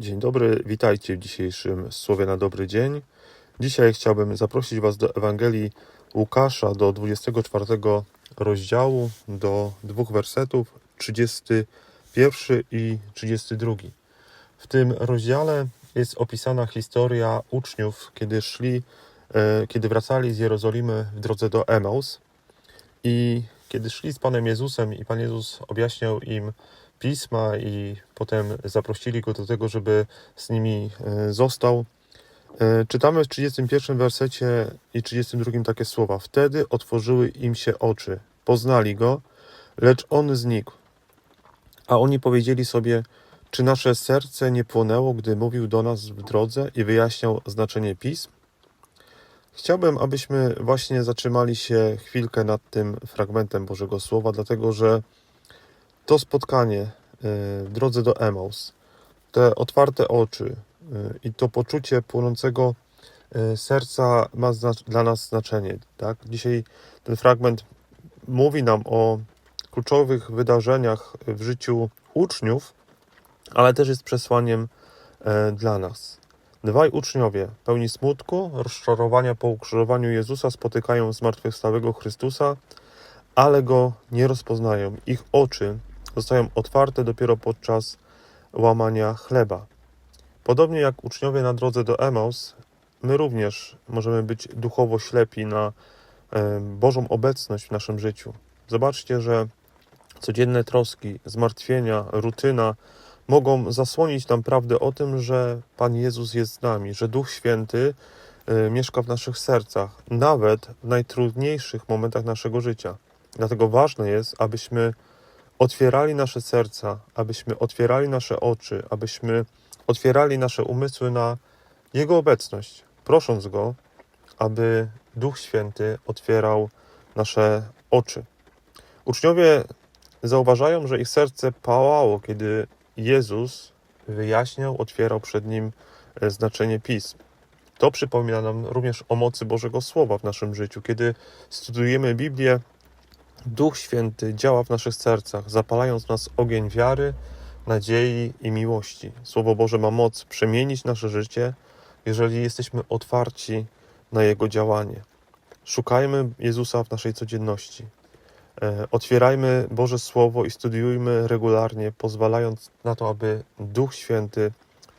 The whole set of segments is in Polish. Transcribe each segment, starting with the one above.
Dzień dobry, witajcie w dzisiejszym Słowie na dobry dzień. Dzisiaj chciałbym zaprosić Was do Ewangelii Łukasza, do 24 rozdziału, do dwóch wersetów, 31 i 32. W tym rozdziale jest opisana historia uczniów, kiedy szli, e, kiedy wracali z Jerozolimy w drodze do Emaus i kiedy szli z Panem Jezusem i Pan Jezus objaśniał im pisma i potem zaprosili go do tego, żeby z nimi e, został. E, Czytamy w 31 wersecie i 32 takie słowa. Wtedy otworzyły im się oczy, poznali go, lecz on znikł. A oni powiedzieli sobie, czy nasze serce nie płonęło, gdy mówił do nas w drodze i wyjaśniał znaczenie pism? Chciałbym, abyśmy właśnie zatrzymali się chwilkę nad tym fragmentem Bożego Słowa, dlatego że to spotkanie y, w drodze do Emaus, te otwarte oczy y, i to poczucie płonącego y, serca ma dla nas znaczenie. Tak? Dzisiaj ten fragment mówi nam o kluczowych wydarzeniach w życiu uczniów, ale też jest przesłaniem e, dla nas. Dwaj uczniowie, pełni smutku, rozczarowania po ukrzyżowaniu Jezusa, spotykają zmartwychwstałego Chrystusa, ale go nie rozpoznają. Ich oczy zostają otwarte dopiero podczas łamania chleba. Podobnie jak uczniowie na drodze do Emaus, my również możemy być duchowo ślepi na e, Bożą obecność w naszym życiu. Zobaczcie, że codzienne troski, zmartwienia, rutyna mogą zasłonić nam prawdę o tym, że Pan Jezus jest z nami, że Duch Święty e, mieszka w naszych sercach, nawet w najtrudniejszych momentach naszego życia. Dlatego ważne jest, abyśmy otwierali nasze serca, abyśmy otwierali nasze oczy, abyśmy otwierali nasze umysły na Jego obecność, prosząc Go, aby Duch Święty otwierał nasze oczy. Uczniowie zauważają, że ich serce pałało, kiedy Jezus wyjaśniał, otwierał przed nim e, znaczenie pism. To przypomina nam również o mocy Bożego Słowa w naszym życiu. Kiedy studujemy Biblię, Duch Święty działa w naszych sercach, zapalając nas ogień wiary, nadziei i miłości. Słowo Boże ma moc przemienić nasze życie, jeżeli jesteśmy otwarci na Jego działanie. Szukajmy Jezusa w naszej codzienności. E, Otwierajmy Boże Słowo i studiujmy regularnie, pozwalając na to, aby Duch Święty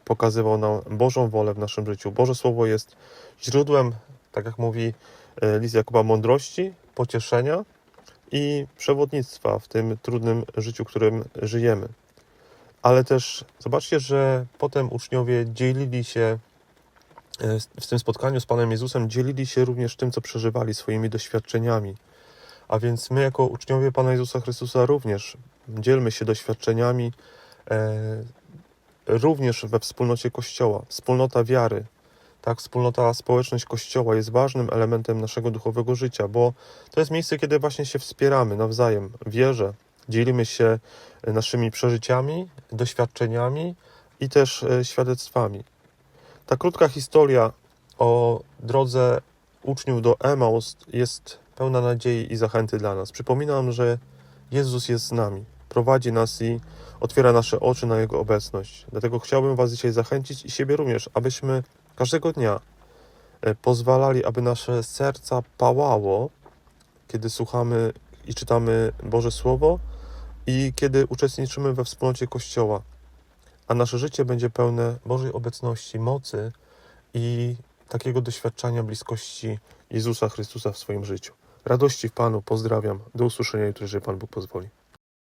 pokazywał nam Bożą wolę w naszym życiu. Boże Słowo jest źródłem, tak jak mówi e, list Jakuba, mądrości, pocieszenia i przewodnictwa w tym trudnym życiu, którym żyjemy. Ale też zobaczcie, że potem uczniowie dzielili się e, w tym spotkaniu z Panem Jezusem, dzielili się również tym, co przeżywali, swoimi doświadczeniami. A więc my, jako uczniowie Pana Jezusa Chrystusa, również dzielmy się doświadczeniami, e, również we wspólnocie Kościoła. Wspólnota wiary, tak, wspólnota, społeczność Kościoła jest ważnym elementem naszego duchowego życia, bo to jest miejsce, kiedy właśnie się wspieramy nawzajem w wierze, dzielimy się naszymi przeżyciami, doświadczeniami i też e, świadectwami. Ta krótka historia o drodze uczniów do Emaus jest pełna nadziei i zachęty dla nas. Przypominam, że Jezus jest z nami, prowadzi nas i otwiera nasze oczy na Jego obecność. Dlatego chciałbym Was dzisiaj zachęcić i siebie również, abyśmy każdego dnia e, pozwalali, aby nasze serca pałało, kiedy słuchamy i czytamy Boże Słowo i kiedy uczestniczymy we wspólnocie Kościoła, a nasze życie będzie pełne Bożej obecności, mocy i takiego doświadczenia bliskości Jezusa Chrystusa w swoim życiu. Radości w Panu, pozdrawiam. Do usłyszenia jutro, jeżeli Pan Bóg pozwoli.